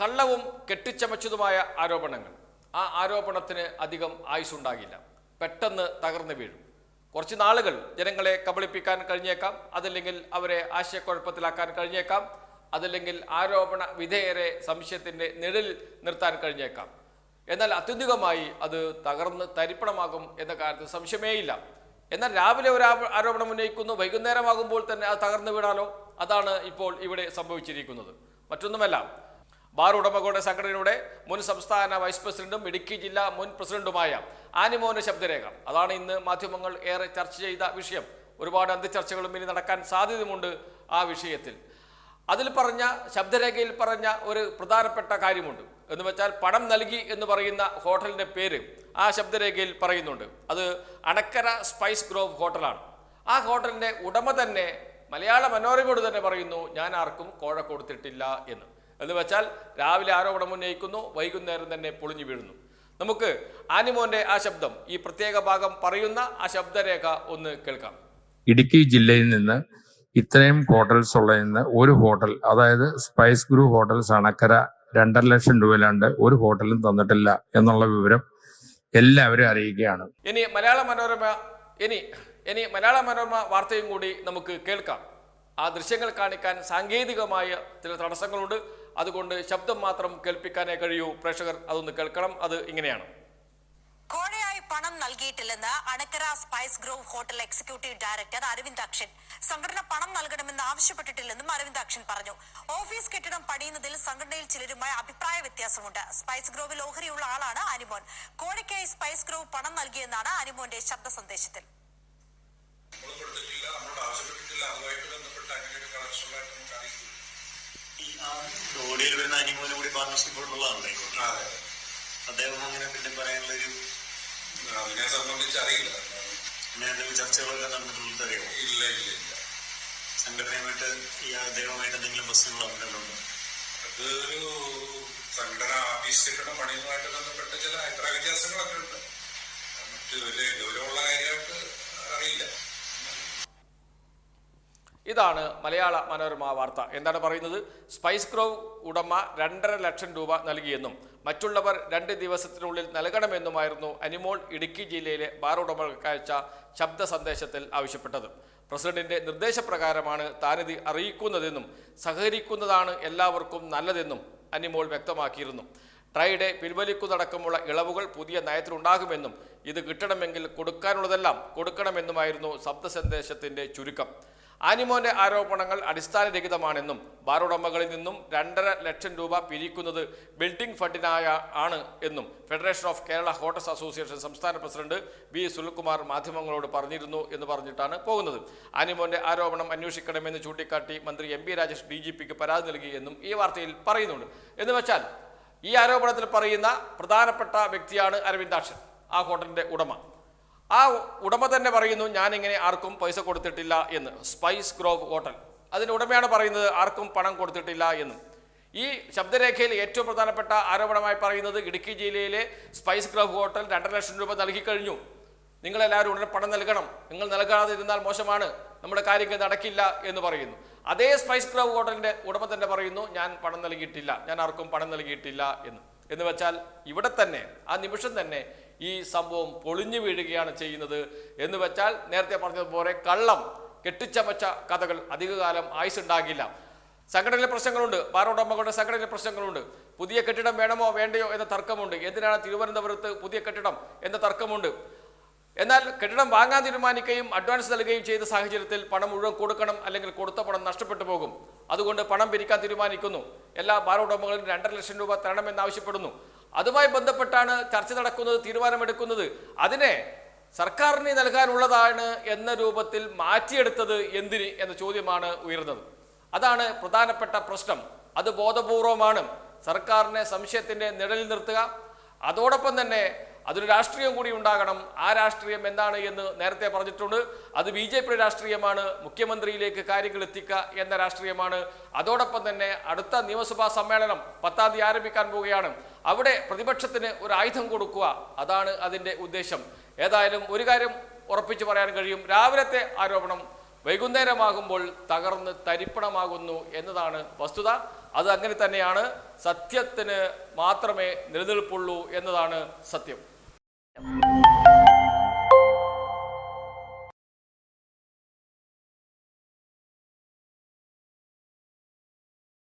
കള്ളവും കെട്ടിച്ചമച്ചതുമായ ആരോപണങ്ങൾ. ആ ആരോപണത്തിന് അധികം ആയുസുണ്ടാകില്ല പെട്ടെന്ന് തകർന്നു വീഴും. കുറച്ച് നാളുകൾ ജനങ്ങളെ കബളിപ്പിക്കാൻ കഴിഞ്ഞേക്കാം. അതല്ലെങ്കിൽ അവരെ ആശയക്കുഴപ്പത്തിലാക്കാൻ കഴിഞ്ഞേക്കാം. അതല്ലെങ്കിൽ ആരോപണ വിധേയരെ സംശയത്തിന്റെ നിഴലിൽ നിർത്താൻ കഴിഞ്ഞേക്കാം. എന്നാൽ അത്യന്തികമായി അത് തകർന്ന് തരിപ്പണമാകും എന്ന കാര്യത്തിൽ സംശയമേയില്ല. എന്നാൽ രാവിലെ ഒരു ആരോപണം ഉന്നയിക്കുന്നു. വൈകുന്നേരമാകുമ്പോൾ തന്നെ അത് തകർന്നു വീണാലോ? അതാണ് ഇപ്പോൾ ഇവിടെ സംഭവിച്ചിരിക്കുന്നത്. മറ്റൊന്നുമല്ല ബാർ ഉടമകളുടെ സംഘടനയുടെ മുൻ സംസ്ഥാന വൈസ് പ്രസിഡന്റും ഇടുക്കി ജില്ലാ മുൻ പ്രസിഡന്റുമായ ആനിമോന്റെ ശബ്ദരേഖ. അതാണ് ഇന്ന് മാധ്യമങ്ങൾ ഏറെ ചർച്ച ചെയ്ത വിഷയം. ഒരുപാട് അന്ത്യചർച്ചകളും ഇനി നടക്കാൻ സാധ്യതയുമുണ്ട് ആ വിഷയത്തിൽ. അതിൽ പറഞ്ഞ ശബ്ദരേഖയിൽ പറഞ്ഞ ഒരു പ്രധാനപ്പെട്ട കാര്യമുണ്ട്. എന്ന് വെച്ചാൽ പണം നൽകി എന്ന് പറയുന്ന ഹോട്ടലിന്റെ പേര് ആ ശബ്ദരേഖയിൽ പറയുന്നുണ്ട്. അത് അണക്കര സ്പൈസ് ഗ്രോവ് ഹോട്ടലാണ്. ആ ഹോട്ടലിന്റെ ഉടമ തന്നെ മലയാള മനോരമയോട് തന്നെ പറയുന്നു ഞാൻ ആർക്കും കോഴ കൊടുത്തിട്ടില്ല എന്ന്. എന്ന് വെച്ചാൽ രാവിലെ ആരോപണം ഉന്നയിക്കുന്നു വൈകുന്നേരം തന്നെ പൊളിഞ്ഞു വീഴുന്നു. നമുക്ക് ആനിമോന്റെ ആ ശബ്ദം ഈ പ്രത്യേക ഭാഗം പറയുന്ന ആ ശബ്ദരേഖ ഒന്ന് കേൾക്കാം. ഇടുക്കി ജില്ലയിൽ നിന്ന് ഇത്രയും ഹോട്ടൽസ് ഉള്ളതിൽ ഒരു ഹോട്ടൽ അതായത് സ്പൈസ് ഗ്രൂ ഹോട്ടൽസ് അണക്കര രണ്ടര ലക്ഷം രൂപയിലാണ്ട് ഒരു ഹോട്ടലും തന്നിട്ടില്ല എന്നുള്ള വിവരം എല്ലാവരും അറിയിക്കുകയാണ് ഇനി മലയാള മനോരമ ഇനി ഇനി മലയാള മനോരമ വാർത്തയും കൂടി നമുക്ക് കേൾക്കാം. ആ ദൃശ്യങ്ങൾ കാണിക്കാൻ സാങ്കേതികമായ ചില തടസ്സങ്ങളുണ്ട്. അതുകൊണ്ട് ശബ്ദം മാത്രം കേൾപ്പിക്കാനേ കഴിയൂ. പ്രേക്ഷകർ അതൊന്ന് കേൾക്കണം. അത് ഇങ്ങനെയാണ്. കോഴയായി പണം നൽകിയിട്ടില്ലെന്ന് Anakkara spice grove hotel executive director Aravind അക്ഷൻ സംഘടന പണം നൽകണമെന്ന് ആവശ്യപ്പെട്ടിട്ടില്ലെന്നും അരവിന്ദ് അക്ഷൻ പറഞ്ഞു. ഓഫീസ് കെട്ടിടം പണിയുന്നതിൽ സംഘടനയിൽ ചിലരുമായി അഭിപ്രായ വ്യത്യാസമുണ്ട്. സ്പൈസ് ഗ്രോവിൽ ഓഹരിയുള്ള ആളാണ് അനിമോൻ. കോഴയ്ക്കായി സ്പൈസ് ഗ്രോവ് പണം നൽകിയെന്നാണ് അനിമോന്റെ ശബ്ദ സന്ദേശത്തിൽ. ആവശ്യപ്പെട്ടിട്ടില്ല. അതുമായിട്ട് ബന്ധപ്പെട്ട് അങ്ങനെ ഒരു നമുക്ക് അറിയില്ല ഈ ആ ഓടിയിൽ വരുന്ന അനിമോനും കൂടി പാർട്ണർഷിപ്പ് ഉള്ളതാണല്ലേ അതെ. അദ്ദേഹം അങ്ങനെ പിന്നെ പറയാനുള്ള ഒരു അതിനെ സംബന്ധിച്ച് അറിയില്ല. അങ്ങനെ എന്തെങ്കിലും ചർച്ചകളൊക്കെ നടന്നിട്ടുള്ളത് അറിയാമോ? ഇല്ല ഇല്ല ഇല്ല. സംഘടനയുമായിട്ട് ഈ അദ്ദേഹവുമായിട്ട് എന്തെങ്കിലും പ്രശ്നങ്ങളോ അങ്ങനെ ഉണ്ടോ? അത് ഒരു സംഘടന ആഫീസ് കിട്ടുന്ന പണിയുമായിട്ട് ബന്ധപ്പെട്ട ചില അഭിപ്രായ വ്യത്യാസങ്ങളൊക്കെ ഉണ്ട്. മറ്റു വലിയ ഗൗരവമുള്ള കാര്യമായിട്ട് അറിയില്ല. ഇതാണ് മലയാള മനോരമ വാർത്ത. എന്താണ് പറയുന്നത്? സ്പൈസ് ഗ്രോവ് ഉടമ രണ്ടര ലക്ഷം രൂപ നൽകിയെന്നും മറ്റുള്ളവർ രണ്ട് ദിവസത്തിനുള്ളിൽ നൽകണമെന്നുമായിരുന്നു അനിമോൾ ഇടുക്കി ജില്ലയിലെ ബാർ ഉടമകൾക്ക് അയച്ച ശബ്ദ സന്ദേശത്തിൽ ആവശ്യപ്പെട്ടത്. പ്രസിഡന്റിന്റെ നിർദ്ദേശപ്രകാരമാണ് താനിത് അറിയിക്കുന്നതെന്നും സഹകരിക്കുന്നതാണ് എല്ലാവർക്കും നല്ലതെന്നും അനിമോൾ വ്യക്തമാക്കിയിരുന്നു. ട്രൈഡെ പിൻവലിക്കുന്നതടക്കമുള്ള ഇളവുകൾ പുതിയ നയത്തിലുണ്ടാകുമെന്നും ഇത് കിട്ടണമെങ്കിൽ കൊടുക്കാനുള്ളതെല്ലാം കൊടുക്കണമെന്നുമായിരുന്നു ശബ്ദ സന്ദേശത്തിന്റെ ചുരുക്കം. ആനിമോന്റെ ആരോപണങ്ങൾ അടിസ്ഥാനരഹിതമാണെന്നും ബാർ ഉടമകളിൽ നിന്നും രണ്ടര ലക്ഷം രൂപ പിരിക്കുന്നത് ബിൽഡിംഗ് ഫണ്ടിനായ ആണ് എന്നും federation of Kerala hotels association സംസ്ഥാന പ്രസിഡന്റ് ബി സുനിൽകുമാർ മാധ്യമങ്ങളോട് പറഞ്ഞിരുന്നു എന്ന് പറഞ്ഞിട്ടാണ് പോകുന്നത്. ആനിമോന്റെ ആരോപണം അന്വേഷിക്കണമെന്ന് ചൂണ്ടിക്കാട്ടി മന്ത്രി M P Rajesh D G പിക്ക് പരാതി നൽകി എന്നും ഈ വാർത്തയിൽ പറയുന്നുണ്ട്. എന്ന് വെച്ചാൽ ഈ ആരോപണത്തിൽ പറയുന്ന പ്രധാനപ്പെട്ട വ്യക്തിയാണ് അരവിന്ദാക്ഷൻ ആ ഹോട്ടലിന്റെ ഉടമ. ആ ഉടമ തന്നെ പറയുന്നു ഞാനിങ്ങനെ ആർക്കും പൈസ കൊടുത്തിട്ടില്ല എന്ന്. സ്പൈസ് ഗ്രോവ് ഹോട്ടൽ അതിന്റെ ഉടമയാണ് പറയുന്നത് ആർക്കും പണം കൊടുത്തിട്ടില്ല എന്നും. ഈ ശബ്ദരേഖയിൽ ഏറ്റവും പ്രധാനപ്പെട്ട ആരോപണമായി പറയുന്നത് ഇടുക്കി ജില്ലയിലെ സ്പൈസ് ഗ്രോവ് ഹോട്ടൽ രണ്ടര ലക്ഷം രൂപ നൽകി കഴിഞ്ഞു. നിങ്ങളെല്ലാവരും ഉടനെ പണം നൽകണം. നിങ്ങൾ നൽകാതെ ഇരുന്നാൽ മോശമാണ്. നമ്മുടെ കാര്യങ്ങൾ നടക്കില്ല എന്ന് പറയുന്നു. അതേ സ്പൈസ് ഗ്രോവ് ഹോട്ടലിന്റെ ഉടമ തന്നെ പറയുന്നു ഞാൻ പണം നൽകിയിട്ടില്ല. ഞാൻ ആർക്കും പണം നൽകിയിട്ടില്ല എന്ന്. എന്ന് വെച്ചാൽ ഇവിടെ തന്നെ ആ നിമിഷം തന്നെ ഈ സംഭവം പൊളിഞ്ഞു വീഴുകയാണ് ചെയ്യുന്നത് എന്ന് വെച്ചാൽ നേരത്തെ പറഞ്ഞതുപോലെ കള്ളം കെട്ടിച്ചമച്ച കഥകൾ അധികകാലം ആയുസുണ്ടാകില്ല സംഘടനയിലെ പ്രശ്നങ്ങളുണ്ട് ബാർ ഉടമകളുടെ സംഘടനയിലെ പ്രശ്നങ്ങളുണ്ട്. പുതിയ കെട്ടിടം വേണമോ വേണ്ടയോ എന്ന തർക്കമുണ്ട്. എന്തിനാണ് തിരുവനന്തപുരത്ത് പുതിയ കെട്ടിടം എന്ന തർക്കമുണ്ട്? എന്നാൽ കെട്ടിടം വാങ്ങാൻ തീരുമാനിക്കുകയും അഡ്വാൻസ് നൽകുകയും ചെയ്ത സാഹചര്യത്തിൽ പണം മുഴുവൻ കൊടുക്കണം അല്ലെങ്കിൽ കൊടുത്ത പണം നഷ്ടപ്പെട്ടു പോകും. അതുകൊണ്ട് പണം പിരിക്കാൻ തീരുമാനിക്കുന്നു. എല്ലാ ബാർ രണ്ടര ലക്ഷം രൂപ തരണമെന്ന് ആവശ്യപ്പെടുന്നു. അതുമായി ബന്ധപ്പെട്ടാണ് ചർച്ച നടക്കുന്നത് തീരുമാനമെടുക്കുന്നത്. അതിനെ സർക്കാരിന് നൽകാനുള്ളതാണ് എന്ന രൂപത്തിൽ മാറ്റിയെടുത്തത് എന്തിന് എന്ന ചോദ്യമാണ് ഉയർന്നത്. അതാണ് പ്രധാനപ്പെട്ട പ്രശ്നം. അത് ബോധപൂർവമാണ്. സർക്കാരിനെ സംശയത്തിന്റെ നിഴലിൽ നിർത്തുക. അതോടൊപ്പം തന്നെ അതൊരു രാഷ്ട്രീയം കൂടി ഉണ്ടാകണം. ആ രാഷ്ട്രീയം എന്താണ് എന്ന് നേരത്തെ പറഞ്ഞിട്ടുണ്ട്. അത് ബി ജെ പിയുടെ രാഷ്ട്രീയമാണ്. മുഖ്യമന്ത്രിയിലേക്ക് കാര്യങ്ങൾ എത്തിക്കുക എന്ന രാഷ്ട്രീയമാണ്. അതോടൊപ്പം തന്നെ അടുത്ത നിയമസഭാ സമ്മേളനം പത്താം തീയതി ആരംഭിക്കാൻ പോവുകയാണ്. അവിടെ പ്രതിപക്ഷത്തിന് ഒരു ആയുധം കൊടുക്കുക. അതാണ് അതിന്റെ ഉദ്ദേശം. ഏതായാലും ഒരു കാര്യം ഉറപ്പിച്ചു പറയാൻ കഴിയും. രാവിലത്തെ ആരോപണം വൈകുന്നേരമാകുമ്പോൾ തകർന്ന് തരിപ്പണമാകുന്നു എന്നതാണ് വസ്തുത. അത് അങ്ങനെ തന്നെയാണ്. സത്യത്തിന് മാത്രമേ നിലനിൽപ്പുള്ളൂ എന്നതാണ് സത്യം. Thank you.